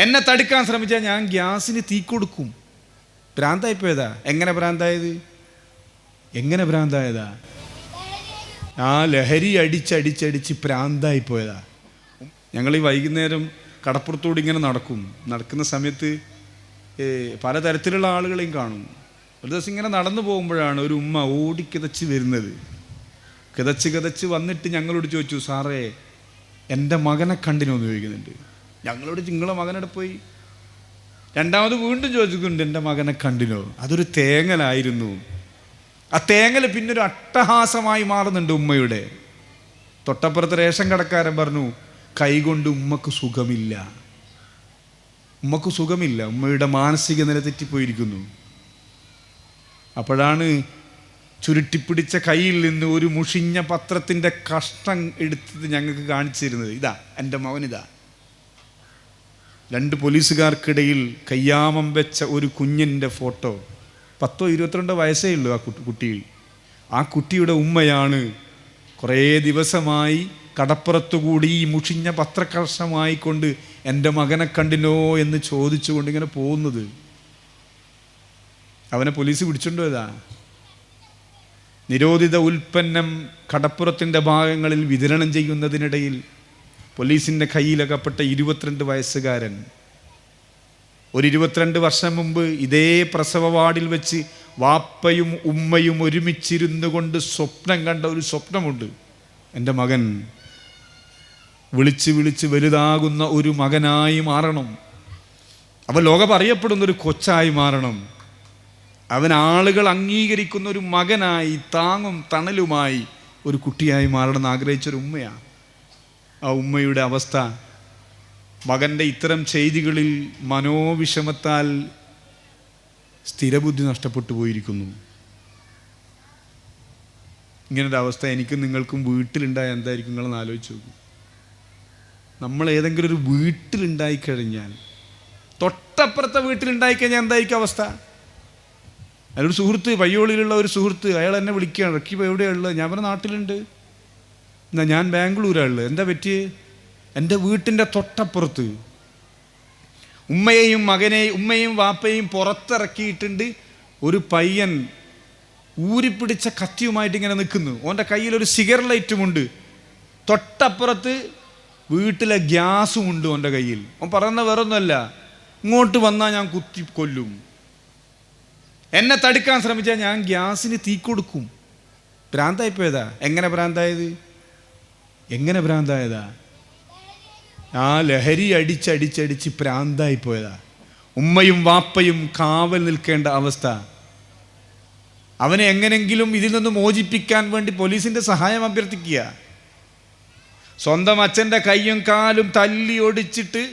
എന്നെ തടുക്കാൻ ശ്രമിച്ചാൽ ഞാൻ ഗ്യാസിന് തീ കൊടുക്കും. ഭ്രാന്തായിപ്പോയതാ? എങ്ങനെ ഭ്രാന്തായത്? എങ്ങനെ ഭ്രാന്തായതാ? ആ ലഹരി അടിച്ചടിച്ചടിച്ച് ഭ്രാന്തായി പോയതാ ഞങ്ങൾ ഈ വൈകുന്നേരം കടപ്പുറത്തോട് ഇങ്ങനെ നടക്കും. നടക്കുന്ന സമയത്ത് പലതരത്തിലുള്ള ആളുകളെയും കാണും. ഒരു ദിവസം ഇങ്ങനെ നടന്നു പോകുമ്പോഴാണ് ഒരു ഉമ്മ ഓടി കിതച്ച് വരുന്നത്. കിതച്ച് കിതച്ച് വന്നിട്ട് ഞങ്ങളോട് ചോദിച്ചു സാറേ എന്റെ മകനെ കണ്ടിനോ? ചോദിക്കുന്നുണ്ട്. ഞങ്ങളോട് നിങ്ങളെ മകനെടെ പോയി? രണ്ടാമത് വീണ്ടും ചോദിച്ചിട്ടുണ്ട് എന്റെ മകനെ കണ്ടിനോ? അതൊരു തേങ്ങലായിരുന്നു. ആ തേങ്ങൽ പിന്നെ ഒരു അട്ടഹാസമായി മാറുന്നുണ്ട് ഉമ്മയുടെ. തൊട്ടപ്പുറത്ത് റേഷൻ കടക്കാരൻ പറഞ്ഞു കൈകൊണ്ട് ഉമ്മക്ക് സുഖമില്ല. ഉമ്മക്ക് സുഖമില്ല. ഉമ്മയുടെ മാനസിക നില തെറ്റിപ്പോയിരിക്കുന്നു. അപ്പോഴാണ് ചുരുട്ടിപ്പിടിച്ച കയ്യിൽ നിന്ന് ഒരു മുഷിഞ്ഞ പത്രത്തിന്റെ കഷ്ടം എടുത്തത് ഞങ്ങൾക്ക് കാണിച്ചു തരുന്നത്. ഇതാ എന്റെ മകനിതാ. രണ്ട് പോലീസുകാർക്കിടയിൽ കയ്യാമം വെച്ച ഒരു കുഞ്ഞിന്റെ ഫോട്ടോ. പത്തോ ഇരുപത്തിരണ്ടോ വയസ്സേ ഉള്ളൂ ആ കുട്ടി ആ കുട്ടിയുടെ ഉമ്മയാണ് കുറേ ദിവസമായി കടപ്പുറത്തുകൂടി ഈ മുഷിഞ്ഞ പത്രകർഷമായി കൊണ്ട് എന്റെ മകനെ കണ്ടിനോ എന്ന് ചോദിച്ചുകൊണ്ട് ഇങ്ങനെ പോകുന്നത്. അവനെ പോലീസ് പിടിച്ചുകൊണ്ടോ ഇതാ? നിരോധിത ഉൽപ്പന്നം കടപ്പുറത്തിന്റെ ഭാഗങ്ങളിൽ വിതരണം ചെയ്യുന്നതിനിടയിൽ പോലീസിന്റെ കയ്യിലകപ്പെട്ട ഇരുപത്തിരണ്ട് വയസ്സുകാരൻ ഒരു ഇരുപത്തിരണ്ട് വർഷം മുമ്പ് ഇതേ പ്രസവ വാർഡിൽ വെച്ച് വാപ്പയും ഉമ്മയും ഒരുമിച്ചിരുന്നു കൊണ്ട് സ്വപ്നം കണ്ട ഒരു സ്വപ്നമുണ്ട്. എന്റെ മകൻ വിളിച്ച് വിളിച്ച് വലുതാകുന്ന ഒരു മകനായി മാറണം. അവൻ ലോകം അറിയപ്പെടുന്ന ഒരു കൊച്ചായി മാറണം. അവൻ ആളുകൾ അംഗീകരിക്കുന്ന ഒരു മകനായി താങ്ങും തണലുമായി ഒരു കുട്ടിയായി മാറണം എന്ന് ആഗ്രഹിച്ചൊരു ഉമ്മയാണ്. ആ ഉമ്മയുടെ അവസ്ഥ. മകന്റെ ഇത്തരം ചെയ്തികളിൽ മനോവിഷമത്താൽ സ്ഥിരബുദ്ധി നഷ്ടപ്പെട്ടു പോയിരിക്കുന്നു. ഇങ്ങനൊരു അവസ്ഥ എനിക്കും നിങ്ങൾക്കും വീട്ടിലുണ്ടായ എന്തായിരിക്കും നിങ്ങളെന്ന് ആലോചിച്ച് നോക്കും. നമ്മൾ ഏതെങ്കിലും ഒരു വീട്ടിലുണ്ടായിക്കഴിഞ്ഞാൽ തൊട്ടപ്പുറത്തെ വീട്ടിലുണ്ടായിക്കഴിഞ്ഞാൽ എന്തായിരിക്കും അവസ്ഥ? അതിലൊരു സുഹൃത്ത് പയ്യോളിയിലുള്ള ഒരു സുഹൃത്ത് അയാൾ എന്നെ വിളിക്കുകയാണ്. റക്കിപ്പോൾ എവിടെയുള്ളത് ഞാൻ പറഞ്ഞ നാട്ടിലുണ്ട്. എന്നാ ഞാൻ ബാംഗ്ലൂരാണുള്ളത്. എന്താ പറ്റി എന്റെ വീട്ടിന്റെ തൊട്ടപ്പുറത്ത് ഉമ്മയെയും മകനെയും ഉമ്മയും വാപ്പയും പുറത്തിറക്കിയിട്ടുണ്ട് ഒരു പയ്യൻ ഊരിപ്പിടിച്ച കത്തിയുമായിട്ട് ഇങ്ങനെ നിൽക്കുന്നു. ഓന്റെ കയ്യിലൊരു സിഗർ ലൈറ്റുമുണ്ട്. തൊട്ടപ്പുറത്ത് വീട്ടിലെ ഗ്യാസും ഉണ്ട് ഓന്റെ കയ്യിൽ. ഓൻ പറയുന്ന വേറൊന്നുമല്ല. ഇങ്ങോട്ട് വന്നാൽ ഞാൻ കുത്തി കൊല്ലും. എന്നെ തടുക്കാൻ ശ്രമിച്ചാൽ ഞാൻ ഗ്യാസിന് തീ കൊടുക്കും. ഭ്രാന്തായിപ്പോയതാ. എങ്ങനെ ഭ്രാന്തായത്? എങ്ങനെ ഭ്രാന്തായതാ? ആ ലഹരി അടിച്ചടിച്ചടിച്ച് ഭ്രാന്തായി പോയതാ ഉമ്മയും വാപ്പയും കാവൽ നിൽക്കേണ്ട അവസ്ഥ. അവനെ എങ്ങനെങ്കിലും ഇതിൽ നിന്ന് മോചിപ്പിക്കാൻ വേണ്ടി പോലീസിന്റെ സഹായം അഭ്യർത്ഥിക്കുക. സ്വന്തം അച്ഛന്റെ കൈയും കാലും തല്ലി ഒടിച്ചിട്ട്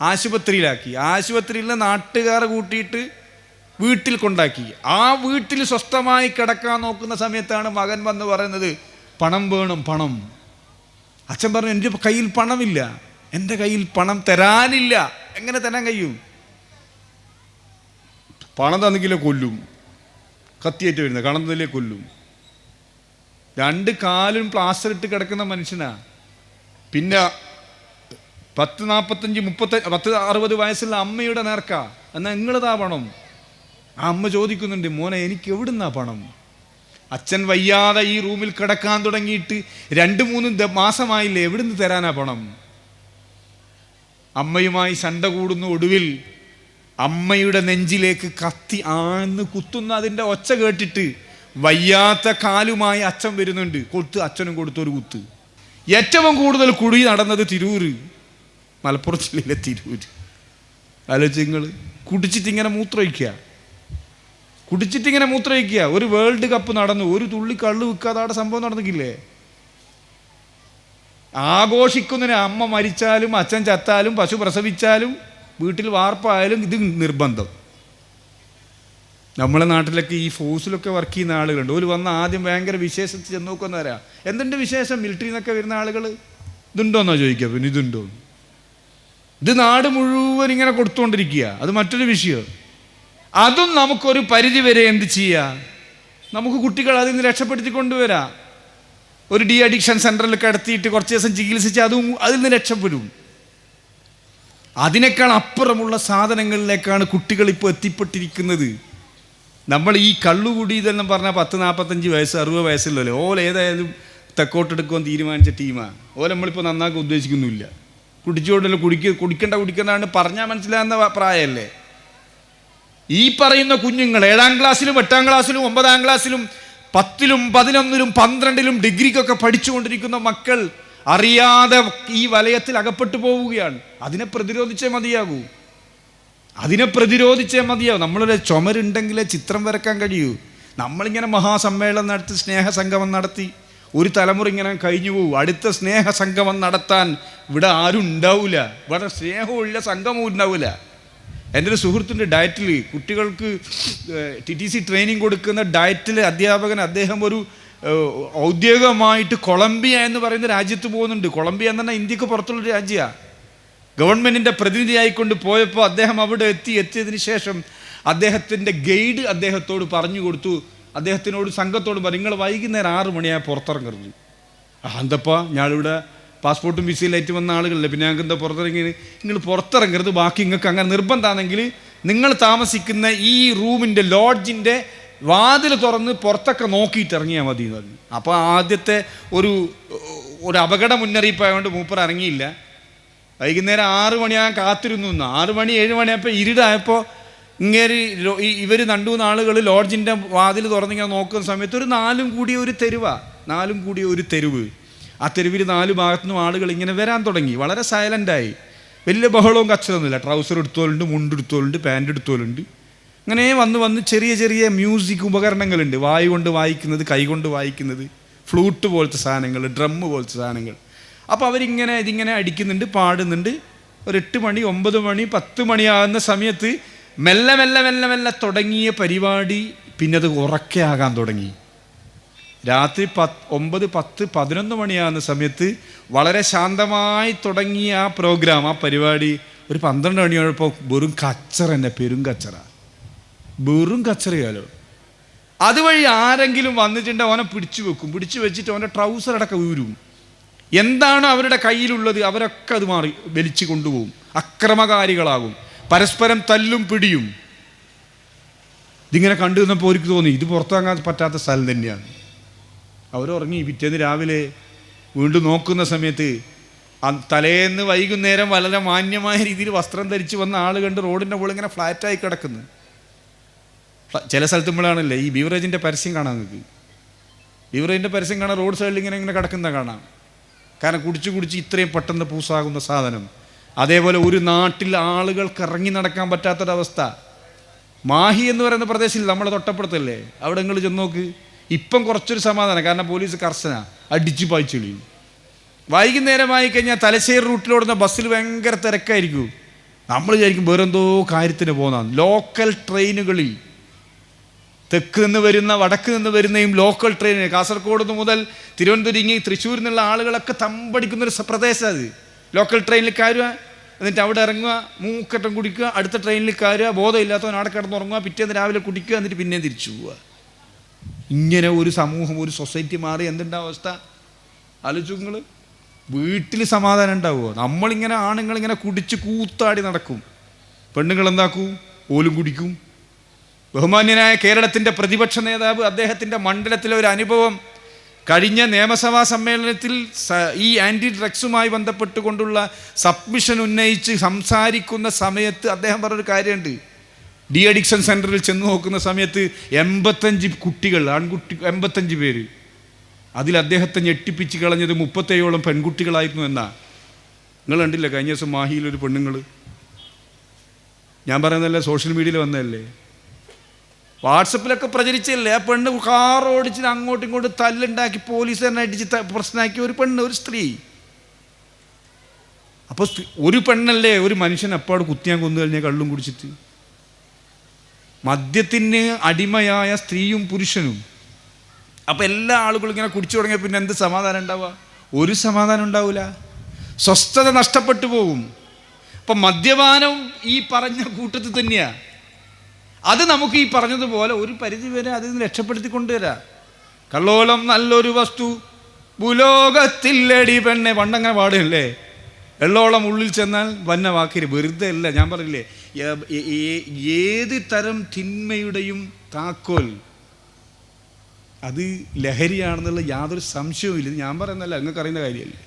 ആശുപത്രിയിലാക്കി. ആശുപത്രിയിൽ നാട്ടുകാർ കൂട്ടിയിട്ട് വീട്ടിൽ കൊണ്ടാക്കി. ആ വീട്ടിൽ സ്വസ്ഥമായി കിടക്കാൻ നോക്കുന്ന സമയത്താണ് മകൻ വന്ന് പറയുന്നത് പണം വേണം പണം. അച്ഛൻ പറഞ്ഞു എന്റെ കയ്യിൽ പണമില്ല. എന്റെ കയ്യിൽ പണം തരാനില്ല. എങ്ങനെ തരാൻ കഴിയും? പണം തന്നെങ്കിലേ കൊല്ലും. കത്തിയേറ്റ് വരുന്നത് കണന്നതിലേ കൊല്ലും. രണ്ട് കാലും പ്ലാസ്റ്റർ ഇട്ട് കിടക്കുന്ന മനുഷ്യനാ. പിന്നെ പത്ത് നാൽപ്പത്തഞ്ച് മുപ്പത്ത പത്ത് അറുപത് വയസ്സുള്ള അമ്മയുടെ നേർക്ക. എന്നാൽ നിങ്ങളതാ പണം? ആ അമ്മ ചോദിക്കുന്നുണ്ട് മോനെ എനിക്ക് എവിടുന്നാ പണം? അച്ഛൻ വയ്യാതെ ഈ റൂമിൽ കിടക്കാൻ തുടങ്ങിയിട്ട് രണ്ട് മൂന്ന് മാസമായില്ലേ? എവിടുന്ന് തരാനാ പണം? അമ്മയുമായി സണ്ട കൂടുന്ന ഒടുവിൽ അമ്മയുടെ നെഞ്ചിലേക്ക് കത്തി ആന്ന് കുത്തുന്ന അതിന്റെ ഒച്ച കേട്ടിട്ട് വയ്യാത്ത കാലുമായി അച്ഛൻ വരുന്നുണ്ട്. കൊടുത്ത് അച്ഛനും കൊടുത്തൊരു കുത്ത്. ഏറ്റവും കൂടുതൽ കുഴി നടന്നത് തിരൂര്. മലപ്പുറം ജില്ലയിലെ തിരൂര്. ആലോചിച്ച് നിങ്ങൾ കുടിച്ചിട്ട് ഇങ്ങനെ മൂത്രമൊഴിക്കുക. കുടിച്ചിട്ട് ഇങ്ങനെ മൂത്രമൊഴിക്കുക. ഒരു വേൾഡ് കപ്പ് നടന്നു. ഒരു തുള്ളി കള്ളു വിൽക്കാതെ അവിടെ സംഭവം നടന്നിക്കില്ലേ ആഘോഷിക്കുന്നതിന് അമ്മ മരിച്ചാലും അച്ഛൻ ചത്താലും പശു പ്രസവിച്ചാലും വീട്ടിൽ വാർപ്പായാലും ഇത് നിർബന്ധം. നമ്മളെ നാട്ടിലൊക്കെ ഈ ഫോഴ്സിലൊക്കെ വർക്ക് ചെയ്യുന്ന ആളുകളുണ്ട്. ഒരു വന്ന ആദ്യം ഭയങ്കര വിശേഷത്തിൽ ചെന്ന് നോക്കുന്നവരാ എന്തുണ്ട് വിശേഷം? മിലിറ്ററിയിൽ നിന്നൊക്കെ വരുന്ന ആളുകൾ ഇതുണ്ടോന്നാ ചോദിക്കുക. പിന്നെ ഇതുണ്ടോ ഇത് നാട് മുഴുവൻ ഇങ്ങനെ കൊടുത്തുകൊണ്ടിരിക്കുക അത് മറ്റൊരു വിഷയം. അതും നമുക്കൊരു പരിധി വരെ എന്ത് ചെയ്യാം? നമുക്ക് കുട്ടികൾ അതിൽ നിന്ന് രക്ഷപ്പെടുത്തി കൊണ്ടുവരാം ഒരു ഡി അഡിക്ഷൻ സെന്ററിൽ കിടത്തിയിട്ട് കുറച്ച് ദിവസം ചികിത്സിച്ച് അതും അതിൽ നിന്ന് രക്ഷപ്പെടും. അതിനേക്കാൾ അപ്പുറമുള്ള സാധനങ്ങളിലേക്കാണ് കുട്ടികൾ ഇപ്പോൾ എത്തിപ്പെട്ടിരിക്കുന്നത്. നമ്മൾ ഈ കള്ളുകൂടി ഇതെല്ലാം പറഞ്ഞാൽ പത്ത് നാൽപ്പത്തഞ്ച് വയസ്സ് അറുപത് വയസ്സുള്ളല്ലോ ഓല ഏതായാലും തെക്കോട്ടെടുക്കുവാൻ തീരുമാനിച്ച ടീമാണ് ഓല നമ്മളിപ്പോൾ നന്നാക്കാൻ ഉദ്ദേശിക്കുന്നുമില്ല. കുടിച്ചുകൊണ്ടല്ലോ കുടിക്ക കുടിക്കേണ്ട കുടിക്കണ്ടാണ്ട് പറഞ്ഞാൽ മനസ്സിലാകുന്ന പ്രായമല്ലേ? ഈ പറയുന്ന കുഞ്ഞുങ്ങൾ ഏഴാം ക്ലാസ്സിലും എട്ടാം ക്ലാസ്സിലും ഒമ്പതാം ക്ലാസ്സിലും പത്തിലും പതിനൊന്നിലും പന്ത്രണ്ടിലും ഡിഗ്രിക്കൊക്കെ പഠിച്ചുകൊണ്ടിരിക്കുന്ന മക്കൾ അറിയാതെ ഈ വലയത്തിൽ അകപ്പെട്ടു പോവുകയാണ്. അതിനെ പ്രതിരോധിച്ചേ മതിയാകൂ. അതിനെ പ്രതിരോധിച്ചേ മതിയാവും നമ്മളൊരു ചുമരുണ്ടെങ്കിലേ ചിത്രം വരക്കാൻ കഴിയൂ. നമ്മളിങ്ങനെ മഹാസമ്മേളനം നടത്തി സ്നേഹസംഗമം നടത്തി ഒരു തലമുറ ഇങ്ങനെ കഴിഞ്ഞു പോകും അടുത്ത സ്നേഹസംഗമം നടത്താൻ ഇവിടെ ആരും ഉണ്ടാവില്ല ഇവിടെ സ്നേഹമുള്ള സംഗമവും ഉണ്ടാവില്ല എന്റെ ഒരു സുഹൃത്തിന്റെ ഡയറ്റിൽ കുട്ടികൾക്ക് ടി ടി സി ട്രെയിനിങ് കൊടുക്കുന്ന ഡയറ്റിൽ അധ്യാപകൻ അദ്ദേഹം ഒരു ഔദ്യോഗികമായിട്ട് കൊളംബിയ എന്ന് പറയുന്ന രാജ്യത്ത് പോകുന്നുണ്ട്. കൊളംബിയ എന്ന് പറഞ്ഞാൽ ഇന്ത്യയ്ക്ക് പുറത്തുള്ള രാജ്യമാണ് ഗവൺമെന്റിന്റെ പ്രതിനിധിയായിക്കൊണ്ട് പോയപ്പോൾ അദ്ദേഹം അവിടെ എത്തി. എത്തിയതിന് ശേഷം അദ്ദേഹത്തിന്റെ ഗൈഡ് അദ്ദേഹത്തോട് പറഞ്ഞു കൊടുത്തു. അദ്ദേഹത്തിനോട് സംഘത്തോട് പറഞ്ഞു നിങ്ങൾ വൈകുന്നേരം ആറ് മണിയായി പുറത്തിറങ്ങരുത്. എന്തപ്പാ? ഞാനിവിടെ പാസ്പോർട്ടും വിസയിലായിട്ട് വന്ന ആളുകളല്ലേ? പിന്നെ ഞങ്ങൾക്ക് എന്താ പുറത്തിറങ്ങി? നിങ്ങൾ പുറത്തിറങ്ങരുത്. ബാക്കി നിങ്ങൾക്ക് അങ്ങനെ നിർബന്ധമാണെങ്കിൽ നിങ്ങൾ താമസിക്കുന്ന ഈ റൂമിന്റെ ലോഡ്ജിന്റെ വാതിൽ തുറന്ന് പുറത്തൊക്കെ നോക്കിയിട്ട് ഇറങ്ങിയാൽ മതി എന്ന് പറഞ്ഞു. അപ്പോൾ ആദ്യത്തെ ഒരു ഒരു അപകട മുന്നറിയിപ്പായതുകൊണ്ട് മൂപ്പർ ഇറങ്ങിയില്ല. വൈകുന്നേരം ആറ് മണിയാകാൻ കാത്തിരുന്നു എന്ന് ആറ് മണി ഏഴ് മണിയായപ്പോൾ ഇരുടായപ്പോൾ ഇങ്ങേര് ഇവർ രണ്ടു മൂന്ന് ആളുകൾ ലോഡ്ജിന്റെ വാതിൽ തുറന്നിങ്ങനെ നോക്കുന്ന സമയത്ത് ഒരു നാലും കൂടിയ ഒരു തെരുവാ. നാലും കൂടിയ ഒരു തെരുവ്. ആ തെരുവിൽ നാല് ഭാഗത്തുനിന്നും ആളുകൾ ഇങ്ങനെ വരാൻ തുടങ്ങി. വളരെ സൈലന്റായി വലിയ ബഹളവും കച്ചറൊന്നുമില്ല ട്രൗസർ എടുത്തോലുണ്ട് മുണ്ട് എടുത്തോലുണ്ട് പാന്റ് എടുത്തോലുണ്ട്. അങ്ങനെ വന്ന് വന്ന് ചെറിയ ചെറിയ മ്യൂസിക് ഉപകരണങ്ങളുണ്ട്. വായു കൊണ്ട് വായിക്കുന്നത് കൈ കൊണ്ട് വായിക്കുന്നത് ഫ്ലൂട്ട് പോലത്തെ സാധനങ്ങൾ ഡ്രമ്മ് പോലത്തെ സാധനങ്ങൾ. അപ്പോൾ അവരിങ്ങനെ ഇതിങ്ങനെ അടിക്കുന്നുണ്ട് പാടുന്നുണ്ട്. ഒരു എട്ട് മണി ഒമ്പത് മണി പത്ത് മണിയാകുന്ന സമയത്ത് മെല്ലെ മെല്ലെ മെല്ലെ മെല്ലെ തുടങ്ങിയ പരിപാടി പിന്നെ അത് ഉറക്കെ ആകാൻ തുടങ്ങി. രാത്രി പത്ത് ഒമ്പത് പത്ത് പതിനൊന്ന് മണിയാകുന്ന സമയത്ത് വളരെ ശാന്തമായി തുടങ്ങിയ ആ പ്രോഗ്രാം ആ പരിപാടി ഒരു പന്ത്രണ്ട് മണിയായപ്പോൾ വെറും കച്ചറ തന്നെ പെരും കച്ചറ. വെറും കച്ചറയാലോ അതുവഴി ആരെങ്കിലും വന്നിട്ടുണ്ട് അവനെ പിടിച്ചു വെക്കും. പിടിച്ചു വെച്ചിട്ട് അവന്റെ ട്രൗസർ അടക്കം ഊരും. എന്താണ് അവരുടെ കയ്യിലുള്ളത് അവരൊക്കെ അത് മാറി വലിച്ചു കൊണ്ടുപോകും. അക്രമകാരികളാകും. പരസ്പരം തല്ലും പിടിയും. ഇതിങ്ങനെ കണ്ടു നിന്നപ്പോൾ എനിക്ക് തോന്നി ഇത് പുറത്താകാൻ പറ്റാത്ത സ്ഥലം തന്നെയാണ്. അവരുറങ്ങി പിറ്റേന്ന് രാവിലെ വീണ്ടും നോക്കുന്ന സമയത്ത് തലേന്ന് വൈകുന്നേരം വളരെ മാന്യമായ രീതിയിൽ വസ്ത്രം ധരിച്ച് വന്ന ആൾ കണ്ട് റോഡിന്റെ മുകളിൽ ഇങ്ങനെ ഫ്ലാറ്റായി കിടക്കുന്നു. ചില സ്ഥലത്ത് നമ്മളാണല്ലേ ഈ ബീവറേജിന്റെ പരസ്യം കാണാൻ നിങ്ങൾക്ക്. ബീവറേജിന്റെ പരസ്യം കാണാൻ റോഡ് സൈഡിൽ ഇങ്ങനെ ഇങ്ങനെ കിടക്കുന്ന കാണാം. കാരണം കുടിച്ച് കുടിച്ച് ഇത്രയും പെട്ടെന്ന് പൂസാകുന്ന സാധനം. അതേപോലെ ഒരു നാട്ടിൽ ആളുകൾക്ക് ഇറങ്ങി നടക്കാൻ പറ്റാത്തൊരവസ്ഥ. മാഹി എന്ന് പറയുന്ന പ്രദേശത്തിൽ നമ്മളെ തൊട്ടപ്പുറത്തല്ലേ? അവിടെ നിങ്ങൾ ചെന്ന് നോക്ക്. ഇപ്പം കുറച്ചൊരു സമാധാനം. കാരണം പോലീസ് കർശന. അടിച്ചു പായിച്ചൊളിയും വൈകുന്നേരമായി കഴിഞ്ഞാൽ തലശ്ശേരി റൂട്ടിലോടുന്ന ബസ്സിൽ ഭയങ്കര തിരക്കായിരിക്കും. നമ്മൾ വിചാരിക്കും വേറെന്തോ കാര്യത്തിന് പോകുന്നതാണ്. ലോക്കൽ ട്രെയിനുകളിൽ തെക്ക് നിന്ന് വരുന്ന വടക്ക് നിന്ന് വരുന്നയും ലോക്കൽ ട്രെയിൻ കാസർഗോഡ് മുതൽ തിരുവനന്തപുരം ഇങ്ങി തൃശ്ശൂരിൽ നിന്നുള്ള ആളുകളൊക്കെ തമ്പടിക്കുന്നൊരു പ്രദേശം അത്. ലോക്കൽ ട്രെയിനിൽ കയറുക എന്നിട്ട് അവിടെ ഇറങ്ങുക മൂക്കറ്റം കുടിക്കുക അടുത്ത ട്രെയിനിൽ കയറുക ബോധമില്ലാത്തവൻ അവിടെ കിടന്നുറങ്ങുക പിറ്റേന്ന് രാവിലെ കുടിക്കുക എന്നിട്ട് പിന്നെയും തിരിച്ചു പോവുക. ഇങ്ങനെ ഒരു സമൂഹം ഒരു സൊസൈറ്റി മാറി എന്തുണ്ടാവും അവസ്ഥ? ആലോചിച്ചു നിങ്ങൾ വീട്ടിൽ സമാധാനം ഉണ്ടാവുമോ നമ്മളിങ്ങനെ ആണുങ്ങൾ ഇങ്ങനെ കുടിച്ച് കൂത്താടി നടക്കും. പെണ്ണുങ്ങൾ എന്താക്കൂ ഓലും കുടിക്കും. ബഹുമാന്യനായ കേരളത്തിന്റെ പ്രതിപക്ഷ നേതാവ് അദ്ദേഹത്തിന്റെ മണ്ഡലത്തിലെ ഒരു അനുഭവം. കഴിഞ്ഞ നിയമസഭാ സമ്മേളനത്തിൽ ഈ ആന്റി ഡ്രഗ്സുമായി ബന്ധപ്പെട്ടുകൊണ്ടുള്ള സബ്മിഷൻ ഉന്നയിച്ച് സംസാരിക്കുന്ന സമയത്ത് അദ്ദേഹം പറഞ്ഞൊരു കാര്യമുണ്ട്. ഡി അഡിക്ഷൻ സെന്ററിൽ ചെന്ന് നോക്കുന്ന സമയത്ത് എൺപത്തഞ്ച് കുട്ടികൾ ആൺകുട്ടി എൺപത്തഞ്ച് പേര്. അതിൽ അദ്ദേഹത്തെ ഞെട്ടിപ്പിച്ച് കളഞ്ഞത് മുപ്പത്തേഴോളം പെൺകുട്ടികളായിരുന്നു എന്നാ. നിങ്ങൾ കണ്ടില്ല കഴിഞ്ഞ ദിവസം മാഹിയിലൊരു പെണ്ണുങ്ങൾ ഞാൻ പറയുന്നതല്ലേ സോഷ്യൽ മീഡിയയിൽ വന്നതല്ലേ. വാട്സപ്പിലൊക്കെ പ്രചരിച്ചല്ലേ ആ പെണ്ണ് കാർ ഓടിച്ച് അങ്ങോട്ടും ഇങ്ങോട്ടും തല്ലുണ്ടാക്കി പോലീസ് തന്നെ അടിച്ച് പ്രശ്നമാക്കിയ പ്രശ്നമാക്കി ഒരു പെണ്ണ് ഒരു സ്ത്രീ. അപ്പോൾ ഒരു പെണ്ണല്ലേ ഒരു മനുഷ്യൻ അപ്പാട് കുത്തിയാൻ കൊന്നു കഴിഞ്ഞാൽ കള്ളും കുടിച്ചിട്ട്. മദ്യത്തിന് അടിമയായ സ്ത്രീയും പുരുഷനും. അപ്പം എല്ലാ ആളുകളും ഇങ്ങനെ കുടിച്ചു തുടങ്ങിയ പിന്നെ എന്ത് സമാധാനം ഉണ്ടാവുക? ഒരു സമാധാനം ഉണ്ടാവില്ല സ്വസ്ഥത നഷ്ടപ്പെട്ടു പോകും. അപ്പം മദ്യപാനം ഈ പറഞ്ഞ കൂട്ടത്തിൽ തന്നെയാണ് അത് നമുക്ക് ഈ പറഞ്ഞതുപോലെ ഒരു പരിധി വരെ അതിൽ നിന്ന് രക്ഷപ്പെടുത്തി കൊണ്ടുവരാം. കള്ളോലം നല്ലൊരു വസ്തു. ഭൂലോകത്തില്ലടി പെണ്ണെ. പണ്ടങ്ങനെ പാടില്ലേ എള്ളോളം ഉള്ളിൽ ചെന്നാൽ വന്ന വാക്കിൽ വെറുതെ അല്ല ഞാൻ പറഞ്ഞില്ലേ? ഏത് തരം തിന്മയുടെയും താക്കോൽ അത് ലഹരിയാണെന്നുള്ള യാതൊരു സംശയവും ഇല്ല ഞാൻ പറയുന്നല്ല നിങ്ങൾക്ക് അറിയുന്ന കാര്യമല്ലേ?